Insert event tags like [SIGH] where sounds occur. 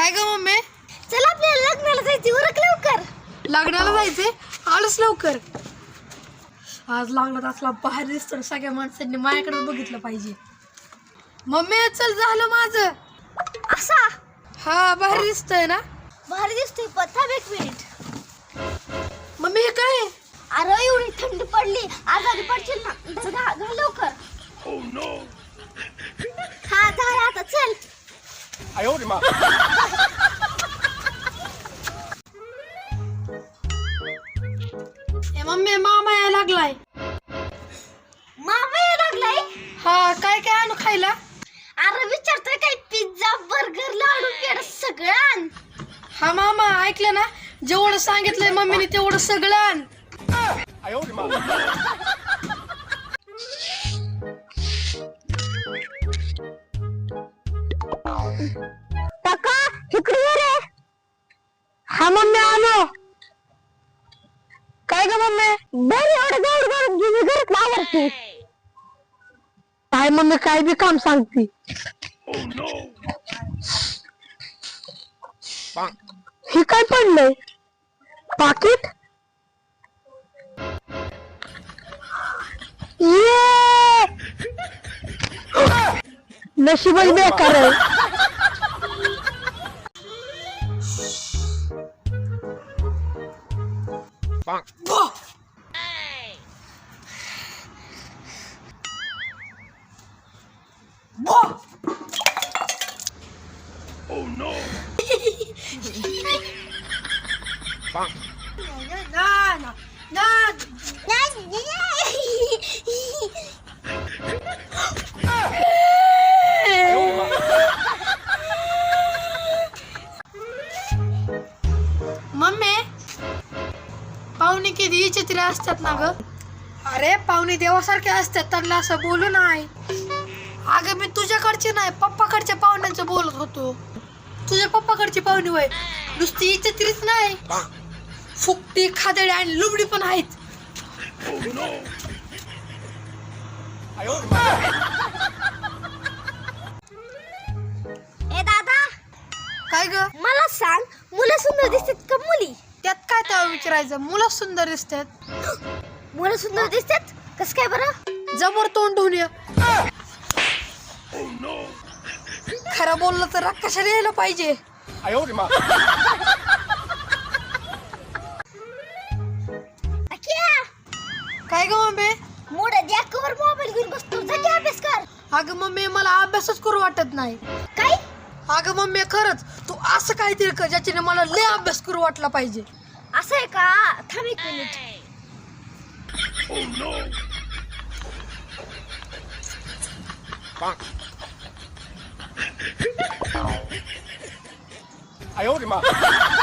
काय ग मम्मी चल आपल्याला लग्नाला जायची उरक लवकर लग्नाला जायचे आलंच लवकर आज लागला असला बाहेर दिसतो ना, सगळ्या माणसांनी माझ्याकडे बघितलं पाहिजे मम्मी चल झालं माझं असा हा बाहेर दिसतंय ना भारी दिसतोय पण थांब एक मिनिट मम्मी हे काय आहे? अरे एवढी थंडी पडली आजारी पडशील ना घा घा लवकर हा झालं आता चल [LAUGHS] 哎呦我的妈！ मम्मी मामा यायला लागलाय. मामा ये लागलाय? हा काय काय आणू खायला? अरे विचारतोय काय पिझ्झा बर्गर लाडू पेढा सगळं आण. हा मामा ऐकलं ना? जेवढं सांगितलंय मम्मीने तेवढं सगळं आण. काय ग मम्मी? बरं एवढं गौड गौड तुझी घरात आवडते काय मम्मी काय बी काम सांगते. हे काय पडलंय? पाकिट? ये! नशीबच बेकार आहे. 放。哇！哦 no！[LAUGHS] 放。那那那那那那那那。पाहुणे किती चित्रे असतात ना ग. अरे पाहुणे देवासारखे असतात त्यांना असं बोलू नाही. अगं मी तुझ्याकडचे नाही पप्पाकडच्या पाहुण्यांचं बोलत होतो. तुझ्या पप्पाकडची पाहुणी वय नुसती चित्रीच नाही. फुकटी खादडी आणि लुबडी पण आहेत. ए दादा. काय ग? मला सांग मुलं सुंदर दिसतात का मुली? त्यात काय तेव्हा विचारायचं मुलं सुंदर दिसतात [GASPS] मुलं सुंदर दिसतात कस काय बरं जबर तोंड धुवून ये खरं बोललं तर राग कशाला यायला पाहिजे [LAUGHS] 哎呦我的妈！ अक्या काय ग मम्मी मोड जॅकवर मोबाईल घेऊन बसतो जा की अभ्यास कर अगं मम्मी मला अभ्यासच करू वाटत नाही काय अगं मम्मी खरंच तू असं काहीतरी कर ज्याच्याने मला लय अभ्यास करू वाटला पाहिजे. असं आहे का? थांब एक मिनिट I. Oh, [LAUGHS]